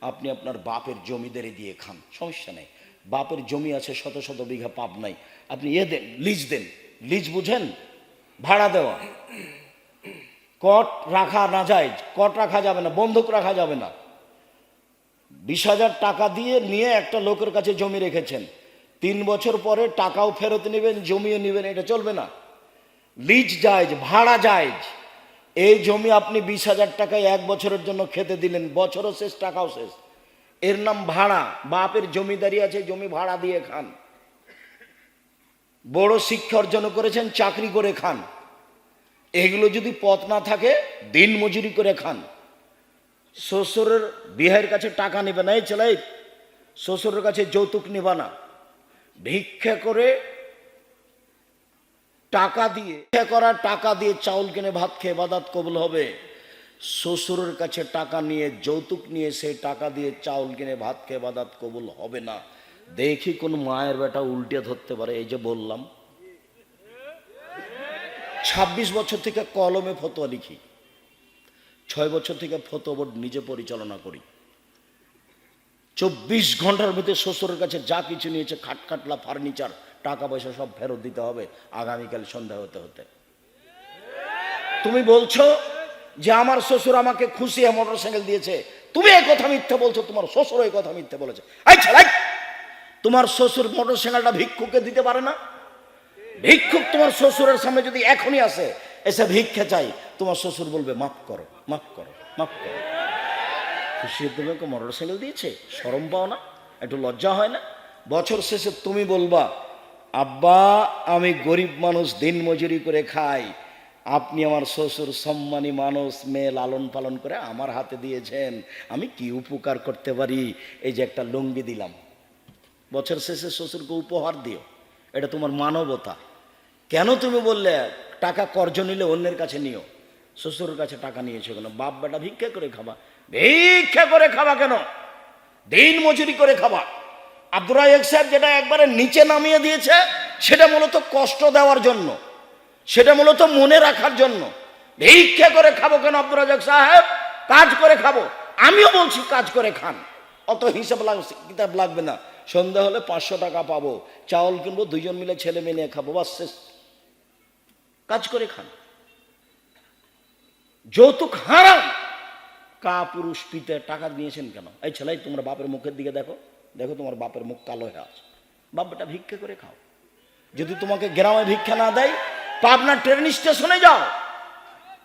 আপনি আপনার বাপের জমিদারি দিয়ে খান, সমস্যা নেই। বাপের জমি আছে, শত শত বিঘা পাপ নাই। আপনি ইয়ে দেন, লিজ দেন। লিজ বুঝেন? ভাড়া দেওয়া। কট রাখা না যায়, কট রাখা যাবে না, বন্ধক রাখা যাবে না। বিশ হাজার টাকা দিয়ে নিয়ে একটা লোকের কাছে জমি রেখেছেন। তিন বছর পরে টাকাও ফেরত নেবেন, জমিও নেবেন, এটা চলবে না। লিজ জায়জ ভাড়া জায়জ এই জমি আপনি বিশ হাজার টাকায় এক বছরের জন্য খেতে দিলেন, বছরও শেষ, টাকাও শেষ। এর নাম ভাড়া, বাপের জমিদারি আছে, জমি ভাড়া দিয়ে খান। বড় শিক্ষা অর্জন করেছেন, চাকরি করে খান। এগুলো যদি পথ না থাকে, দিন মজুরি করে খান। শ্বশুরের বিয়ের কাছে টাকা নেবে না, এই ছেলে শ্বশুরের কাছে যৌতুক নেবা না। ভিক্ষা করে টাকা দিয়ে করা টাকা দিয়ে চাউল কিনে ভাত খেয়ে বাদাত কবুল হবে। শ্বশুরের কাছে টাকা নিয়ে, যৌতুক নিয়ে সেই টাকা দিয়ে চাউল কিনে ভাত খেয়ে বাদাত কবুল হবে না। দেখি কোন মায়ের বেটা উল্টে ধরতে পারে, এই যে বললাম। ছাব্বিশ বছর থেকে কলমে ফতোয়া লিখি। ছয় বছর থেকে ফতোয়া বোর্ড নিজে পরিচালনা করি। চব্বিশ ঘণ্টার ভিতরে শ্বশুরের কাছে যা কিছু নিয়েছে খাটখাটলা ফার্নিচার টাকা পয়সা সব ফেরত দিতে হবে আগামীকাল সন্ধ্যা হতে হতে। তুমি বলছো যে আমার শ্বশুর আমাকে খুশি মোটর সাইকেল দিয়েছে। তুমি এই কথা মিথ্যে বলছো, তোমার শ্বশুর এই কথা মিথ্যে বলেছে। তোমার শ্বশুর মোটর সাইকেলটা দিতে পারে না? ভিক্ষুক তোমার শ্বশুরের সামনে যদি এখনই আসে, এসে ভিক্ষে চাই, তোমার শ্বশুর বলবে, মাফ করো মাফ করো মাফ করো। খুশি তোমাকে মোটর সাইকেল দিয়েছে? সরম পাও না? একটু লজ্জা হয় না? বছর শেষে তুমি বলবা আব্বা, আমি গরিব মানুষ, দিন মজুরি করে খাই। আপনি আমার শ্বশুর, সম্মানী মানুষ, মেয়ে লালন পালন করে আমার হাতে দিয়েছেন। আমি কি উপকার করতে পারি? এই যে একটা লুঙ্গি দিলাম। বছর শেষে শ্বশুরকে উপহার দিও। এটা তোমার মানবতা। কেন তুমি বললে, টাকা কর্জ নিলে অন্যের কাছে নিও? শ্বশুরের কাছে টাকা নিয়েছো কেন? বাপ বেটা ভিক্ষা করে খাবা। ভিক্ষা করে খাবা কেন? দিন মজুরি করে খাবা। আব্দুর রাজাক সাহেব যেটা একবারে নিচে নামিয়ে দিয়েছে, সেটা মূলত কষ্ট দেওয়ার জন্য, সেটা মূলত মনে রাখার জন্য। ভিক্ষা করে খাব কেন আব্দুর রাজাক সাহেব? কাজ করে খাব। আমিও বলছি কাজ করে খান। অত হিসাব লাগছে কিতাব লাগবে না। সন্ধ্যা হলে পাঁচশো টাকা পাবো। চাউল কিনবো, দুইজন মিলে ছেলে মেয়ে খাব, বাস শেষ। কাজ করে খান। যৌতুক হারাম। কা পুরুষ পিতে টাকা দিয়েছেন কেন? এই ছেলাই তোমরা বাপের মুখের দিকে দেখো। দেখো তোমার বাপের মুখ কালো হয়ে আছে। বাপ, বেটা, ভিক্ষা করে খাও। যদি তোমাকে গ্রামে ভিক্ষা না দেয়, পাবনা ট্রেন স্টেশনে যাও।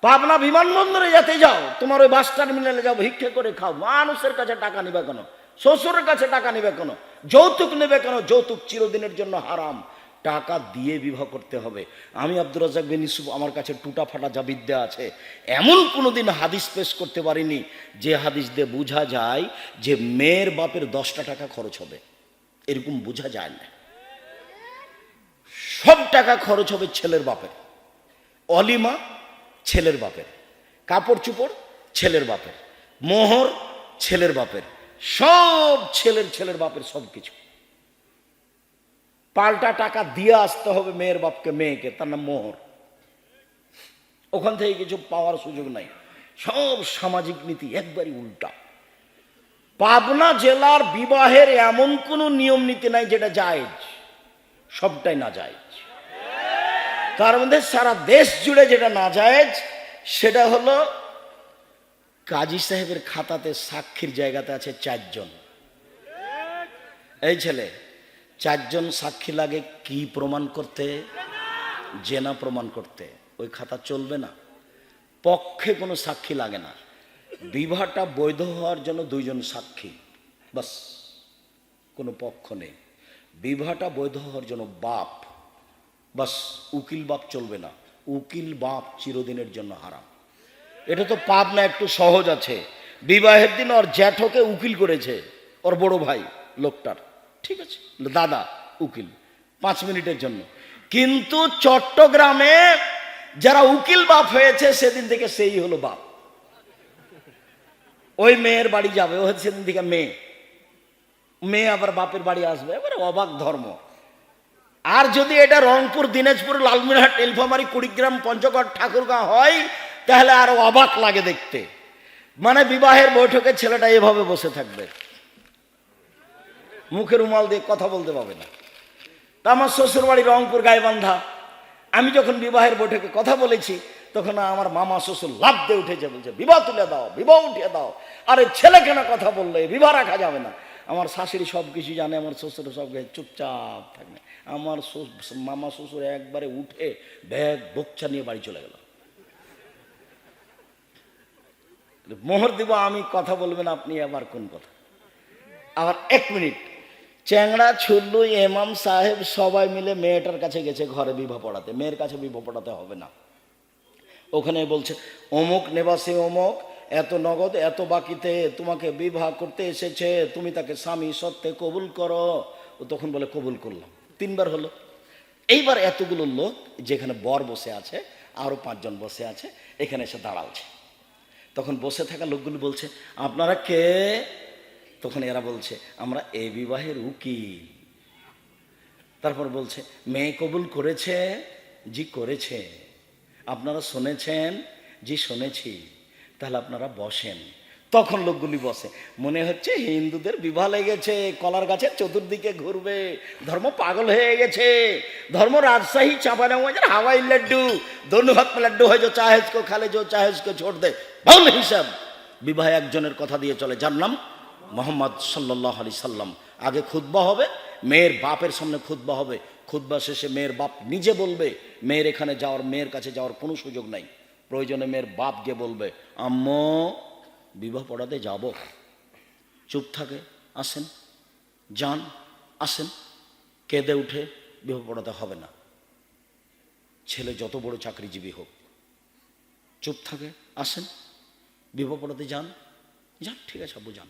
পাবনা বিমানবন্দরে যেতে যাও। তোমার ওই বাস টার্মিনালে যাও, ভিক্ষা করে খাও। মানুষের কাছে টাকা নিবে কেন? শ্বশুরের কাছে টাকা নিবে কেন? যৌতুক নেবে কেন? যৌতুক চিরদিনের জন্য হারাম। টাকা দিয়ে বিবাহ করতে হবে। আমি আব্দুর রাজাক বিন ইউসুফ আমার কাছে টুটা ফাটা যা বিদ্যা আছে, এমন কোনোদিন হাদিস পেশ করতে পারিনি যে হাদিস দিয়ে বোঝা যায় যে মেয়ের বাপের দশটা টাকা খরচ হবে। এরকম বোঝা যায় না। সব টাকা খরচ হবে ছেলের বাপের। অলিমা, ছেলের বাপের। কাপড় চুপড়, ছেলের বাপের। মোহর, ছেলের বাপের। সব ছেলের ছেলের বাপের সব কিছু পাল্টা টাকা দিয়ে আসতে হবে মেয়ের বাপকে, মেয়েকে, তার নাম মোহর। ওখান থেকে কিছু পাওয়ার সুযোগ নাই। সব সামাজিক নীতি একবারই উল্টা। পাবনা জেলার বিবাহের এমন কোনো নিয়ম নীতি নাই যেটা জায়েজ। সবটাই না জায়েজ। তার মধ্যে সারা দেশ জুড়ে যেটা না জায়েজ, সেটা হলো কাজী সাহেবের খাতাতে সাক্ষীর জায়গাতে আছে চারজন। এই ছেলে চারজন সাক্ষী লাগে কি প্রমাণ করতে? জেনা প্রমাণ করতে। ওই খাতা চলবে না। পক্ষে কোনো সাক্ষী লাগে না। বিবাহটা বৈধ হওয়ার জন্য দুইজন সাক্ষী। বাস, কোনো পক্ষ নেই। বিবাহটা বৈধ হওয়ার জন্য বাপ। বাস, উকিল বাপ চলবে না। উকিল বাপ চিরদিনের জন্য হারাম। এটা তো পাপ না, একটু সহজ আছে। বিবাহের দিন ওর জ্যাঠকে উকিল করেছে, ওর বড় ভাই, লোকটার। ঠিক আছে? দাদা, উকিল, পাঁচ মিনিটের জন্য। কিন্তু চট্টগ্রামে যারা উকিল বাপ হয়েছে, সেদিন থেকে সেই হলো বাপ। ওই মেয়ের বাড়ি যাবে, ও হচ্ছে সেদিন থেকে মেয়ে। মেয়ে আবার বাপের বাড়ি আসবে, এবারে অবাক ধর্ম। আর যদি এটা রংপুর, দিনাজপুর, লালমিনহাট টেলফামারি কুড়িগ্রাম, পঞ্চগড়, ঠাকুরগাঁ হয়, তাহলে আরও অবাক লাগে দেখতে। মানে বিবাহের বৈঠকে ছেলেটা এভাবে বসে থাকবে। মুখের রুমাল দিয়ে কথা বলতে পারবে না। তা আমার শ্বশুর বাড়ি রংপুর গাইবান্ধা। আমি যখন বিবাহের বৈঠকে কথা বলেছি, তখন আমার মামা শ্বশুর লাভ দিয়ে উঠেছে, বলছে, বিবাহ তুলে দাও, বিবাহ উঠিয়ে দাও। আরে ছেলে কেন কথা বললে? বিবাহ রাখা যাবে না। আমার শাশুড়ি সব কিছু জানে, আমার শ্বশুর সব চুপচাপ থাকবে আমার মামা শ্বশুর একবারে উঠে ব্যাগ, বকচা নিয়ে বাড়ি চলে গেল। মোহর দিব, আমি কথা বলবেন, আপনি আবার কোন কথা? আবার এক মিনিট। চ্যাংড়া, ছুল্লু এমাম সাহেব সবাই মিলে মেয়েটার কাছে গেছে ঘরে বিবাহ পড়াতে। মেয়ের কাছে বিবাহ পড়াতে হবে না। ওখানে বলছে, অমুক নেবাসী, অমুক, এত নগদ, এত বাকিতে তোমাকে বিবাহ করতে এসেছে, তুমি তাকে স্বামী সত্ত্বে কবুল করো। ও তখন বলে, কবুল করলাম। তিনবার হলো। এইবার এতগুলো লোক যেখানে বর বসে আছে আরও পাঁচজন বসে আছে, এখানে এসে দাঁড়াচ্ছে। তখন বসে থাকা লোকগুলো বলছে, আপনারা কে? তখন এরা বলছে, আমরা এ বিবাহের উকিল তারপর বলছে, মেয়ে কবুল করেছে জি করেছে। আপনারা শুনেছেন জি শুনেছি। তাহলে আপনারা বসেন। তখন লোকগুলি বসে। মনে হচ্ছে হিন্দুদের বিবাহ লেগেছে, কলার গাছের চতুর্দিকে ঘুরবে, ধর্ম পাগল হয়ে গেছে। ধর্ম রাজশাহী চাঁপানাগঞ্জের হাওয়াই লাড্ডু। দনু হাত লাড্ডু হয়, যো চাহেজকো খালে, যো চাহেজকো ছোট দে। ভালো হিসাব। বিবাহে একজনের কথা দিয়ে চলে। যার নাম মোহাম্মদ সাল্লাহ আলি সাল্লাম। আগে খুতবা হবে, মেয়ের বাপের সামনে খুতবা হবে। খুতবা শেষে মেয়ের বাপ নিজে বলবে, মেয়ের এখানে যাওয়ার, মেয়ের কাছে যাওয়ার কোনো সুযোগ নাই। প্রয়োজনে মেয়ের বাপ গিয়ে বলবে, আম্ম, বিবাহ পড়াতে যাব। চুপ থাকে, আসেন। যান, আসেন। কেঁদে উঠে বিবাহ পড়াতে হবে না। ছেলে যত বড় চাকরিজীবী হোক, চুপ থাকে, আসেন। বিবাহ পড়াতে যান। যান, ঠিক আছে আব্বু যান।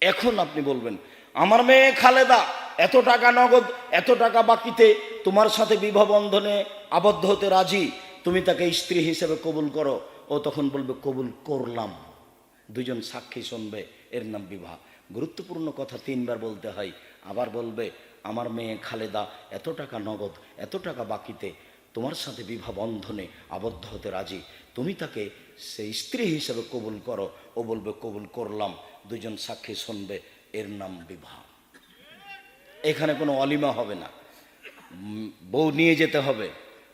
এখন আপনি বলবেন, আমার মেয়ে খালেদা, এত টাকা নগদ, এত টাকা বাকিতে, তোমার সাথে বিবাহ বন্ধনে আবদ্ধ হতে রাজি, তুমি তাকে স্ত্রী হিসেবে কবুল করো। ও তখন বলবে, কবুল করলাম। দুজন সাক্ষী শুনবে, এর নাম বিবাহ। গুরুত্বপূর্ণ কথা তিনবার বলতে হয়। আবার বলবে, আমার মেয়ে খালেদা, এত টাকা নগদ, এত টাকা বাকিতে, তোমার সাথে বিবাহ বন্ধনে আবদ্ধ হতে রাজি। তুমি তাকে সেই স্ত্রী হিসেবে কবুল করো। ও বলবে, কবুল করলাম। দুজন সাক্ষী শুনবে, এর নাম বিবাহ। এখানে কোনো অলিমা হবে না। বউ নিয়ে যেতে হবে,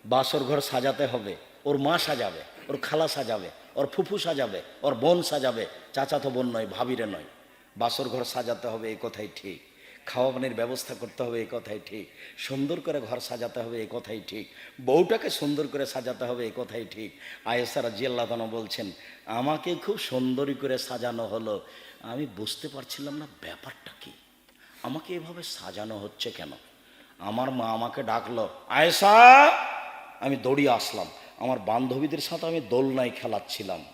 বাসর ঘর সাজাতে হবে, ওর মা সাজাবে, ওর খালা সাজাবে, ওর ফুফু সাজাবে, ওর বোন সাজাবে চাচা তো বোন নয়, ভাবিরে নয়। বাসর ঘর সাজাতে হবে, এই কথাই ঠিক। খাওয়া পানির ব্যবস্থা করতে হবে, এ কথাই ঠিক। সুন্দর করে ঘর সাজাতে হবে, এ কথাই ঠিক। বউটাকে সুন্দর করে সাজাতে হবে, এ কথাই ঠিক। আয়েসারা জিয়াল্লাদানো বলছেন, আমাকে খুব সুন্দরী করে সাজানো হলো। আমি বুঝতে পারছিলাম না, ব্যাপারটা কি? আমাকে এভাবে সাজানো হচ্ছে কেন? আমার মা আমাকে ডাকলো, আয়েশা, আমি দৌড়িয়ে আসলাম। আমার বান্ধবীদের সাথে আমি দোলনায় খেলাচ্ছিলাম।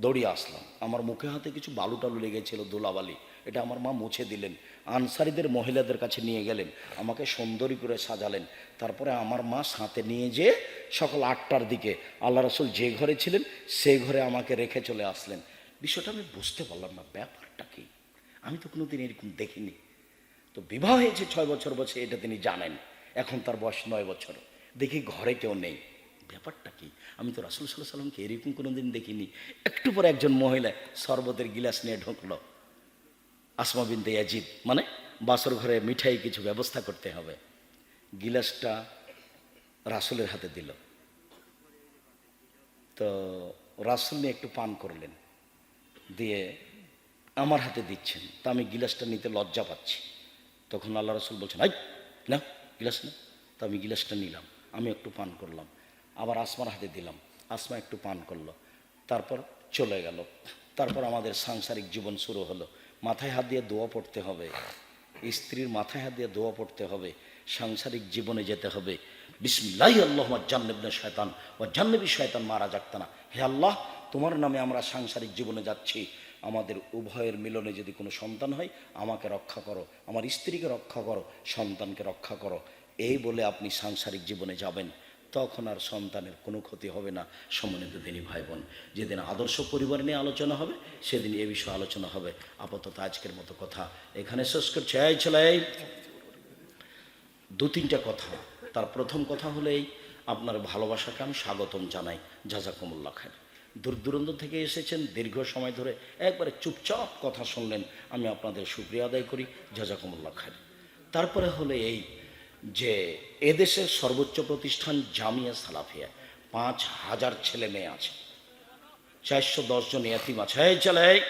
দৌড়িয়ে আসলাম। আমার মুখে হাতে কিছু বালু টালু লেগেছিল দোলাবালি এটা আমার মা মুছে দিলেন। আনসারিদের মহিলাদের কাছে নিয়ে গেলেন, আমাকে সুন্দরী করে সাজালেন। তারপরে আমার মা সাঁতে নিয়ে যেয়ে সকাল আটটার দিকে আল্লাহ রসুল যে ঘরে ছিলেন সেই ঘরে আমাকে রেখে চলে আসলেন। বিষয়টা আমি বুঝতে পারলাম না, ব্যাপারটা কি? আমি তো কোনোদিন এরকম দেখিনি। তো বিবাহ হয়েছে ছয় বছর বছর এটা তিনি জানেন। এখন তার বয়স নয় বছর। দেখি ঘরে কেউ নেই। ব্যাপারটা কি? আমি তো রাসুল সাল্লাহ সাল্লামকে এরকম কোনোদিন দেখিনি। একটু পরে একজন মহিলা শরবতের গিলাস নিয়ে ঢুকলো। আসমা বিনতে ইয়াজিদ মানে বাসর ঘরে মিঠাই কিছু ব্যবস্থা করতে হবে। গিলাসটা রাসুলের হাতে দিল। তো রাসুল নিয়ে একটু পান করলেন। দিয়ে আমার হাতে দিচ্ছেন, তা আমি গিলাসটা নিতে লজ্জা পাচ্ছি। তখন আল্লাহ রসুল বলছেন আই না গিলাস না তো আমি গিলাসটা নিলাম, আমি একটু পান করলাম। আবার আসমার হাতে দিলাম, আসমা একটু পান করল। তারপর চলে গেল। তারপর আমাদের সাংসারিক জীবন শুরু হলো। মাথায় হাত দিয়ে দোয়া পড়তে হবে। স্ত্রীর মাথায় হাত দিয়ে দোয়া পড়তে হবে। সাংসারিক জীবনে যেতে হবে। বিসমিল্লাহ আল্লাহ জান্নবিন শয়তান ও জান্নবী শয়তান মারা যাক্তানা হে আল্লাহ, তোমার নামে আমরা সাংসারিক জীবনে যাচ্ছি। আমাদের উভয়ের মিলনে যদি কোনো সন্তান হয়, আমাকে রক্ষা করো। আমার স্ত্রীকে রক্ষা করো, সন্তানকে রক্ষা করো। এই বলে আপনি সাংসারিক জীবনে যাবেন। তখন আর সন্তানের কোনো ক্ষতি হবে না, সম্মানিত দিনী ভাই বোন যেদিন আদর্শ পরিবার নিয়ে আলোচনা হবে, সেদিন এ বিষয়ে আলোচনা হবে। আপাতত আজকের মতো কথা এখানে শেষ করছে। এই ছেলে, এই দু তিনটা কথা। তার প্রথম কথা হলেই আপনার ভালোবাসাকে আমি স্বাগতম জানাই। জাজাকুমুল্লা খান দূর দূরান্ত থেকে এসেছেন, দীর্ঘ সময় ধরে একবারে চুপচাপ কথা শুনলেন। আমি আপনাদের সুক্রিয়া আদায় করি। জাজাকুমুল্লাহ খান তারপরে হলো এই যে এদেশের সর্বোচ্চ প্রতিষ্ঠান জামিয়া সালাফিয়া, পাঁচ হাজার ছেলে মেয়ে আছে। চারশো দশজন এতিম আছে। চলে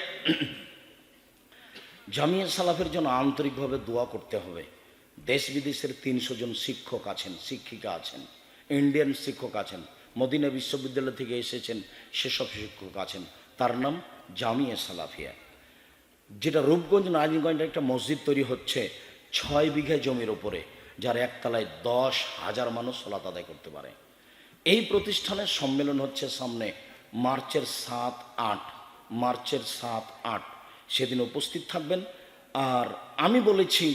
জামিয়া সালাফের জন্য আন্তরিকভাবে দোয়া করতে হবে। দেশ বিদেশের তিনশো জন শিক্ষক আছেন, শিক্ষিকা আছেন, ইন্ডিয়ান শিক্ষক আছেন, মদিনা বিশ্ববিদ্যালয় থেকে এসেছেন, সেসব শিক্ষক আছেন। তার নাম জামিয়া সালাফিয়া। যেটা রূপগঞ্জ নারায়ণগঞ্জে একটা মসজিদ তৈরি হচ্ছে, ছয় বিঘা জমির ওপরে যার একতলায় দশ হাজার মানুষ সলাত আদায় করতে পারে। এই প্রতিষ্ঠানের সম্মেলন হচ্ছে সামনে মার্চের সাত আট, মার্চের সাত আট। সেদিন উপস্থিত থাকবেন। আর আমি বলেছি,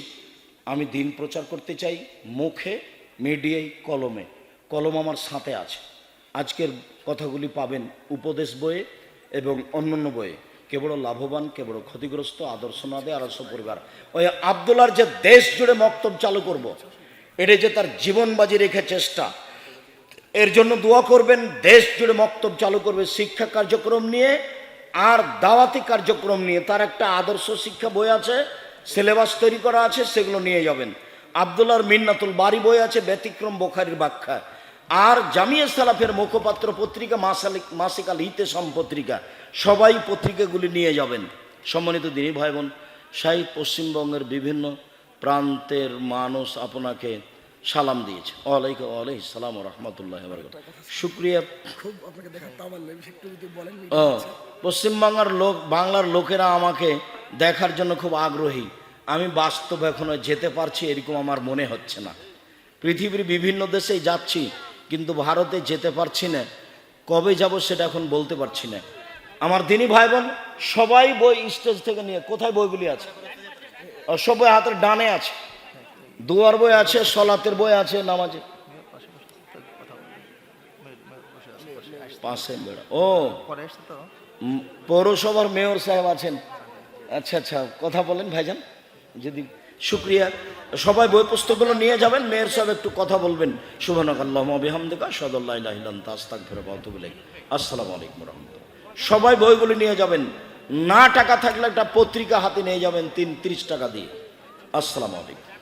আমি দিন প্রচার করতে চাই মুখে, মিডিয়ায়, কলমে। কলম আমার সাথে আছে। আজকের কথাগুলি পাবেন উপদেশ বইয়ে এবং অন্যান্য বইয়ে। কেবল লাভবান কেবল ক্ষতিগ্রস্ত আদর্শ না দেয় আদর্শ পরিবার। ওই আবদুল্লার যে দেশ জুড়ে মক্তব চালু করব। এটা যে তার জীবন বাজি রেখে চেষ্টা। এর জন্য দোয়া করবেন, দেশ জুড়ে মক্তব চালু করবে শিক্ষা কার্যক্রম নিয়ে আর দাওয়াতি কার্যক্রম নিয়ে। তার একটা আদর্শ শিক্ষা বই আছে, সিলেবাস তৈরি করা আছে, সেগুলো নিয়ে যাবেন। আবদুল্লার মিন্নাতুল বাড়ি বই আছে, ব্যতিক্রম বোখারির ব্যাখ্যা। আর জামিয়া সালাফের মুখপাত্র পত্রিকা মাসালিক মাসিকাল হিতেশম পত্রিকা সবাই পত্রিকাগুলি নিয়ে যাবেন। সম্মানিত দিনী ভাই বোন সাই পশ্চিমবঙ্গের বিভিন্ন প্রান্তের মানুষ আপনাকে সালাম দিয়েছে। ওয়ালাইকুম ওয়ালাই সালাম রহমতুল্লাহ শুক্রিয়া। খুব ও পশ্চিমবাংলার লোক বাংলার লোকেরা আমাকে দেখার জন্য খুব আগ্রহী। আমি বাস্তব এখনও যেতে পারছি এরকম আমার মনে হচ্ছে না। পৃথিবীর বিভিন্ন দেশেই যাচ্ছি কিন্তু ভারতে যেতে পারছি না। কবে যাব সেটা এখন বলতে পারছি না। আমার দিনী ভাই বোন সবাই বই স্টেজ থেকে নিয়ে কোথায় বইগুলি আছে? ও, সব বই হাতের ডানে আছে। দুয়ার বই আছে সলাতের বই আছে নামাজে। ও পৌরসভার মেয়র সাহেব আছেন। আচ্ছা আচ্ছা কথা বলেন ভাইজান। যদি শুক্রিয়া। সবাই বই পুস্তকগুলো নিয়ে যাবেন, মেয়ের সব একটু কথা বলবেন। শুভনক আল্লাহ বিহামদিকা সদল্লাহ তাস্তাক ফেরে বলে সবাই বইগুলো নিয়ে যাবেন। না টাকা থাকলে একটা পত্রিকা হাতে নিয়ে যাবেন, তিন, তিরিশ টাকা দিয়ে। আসসালামু আলাইকুম।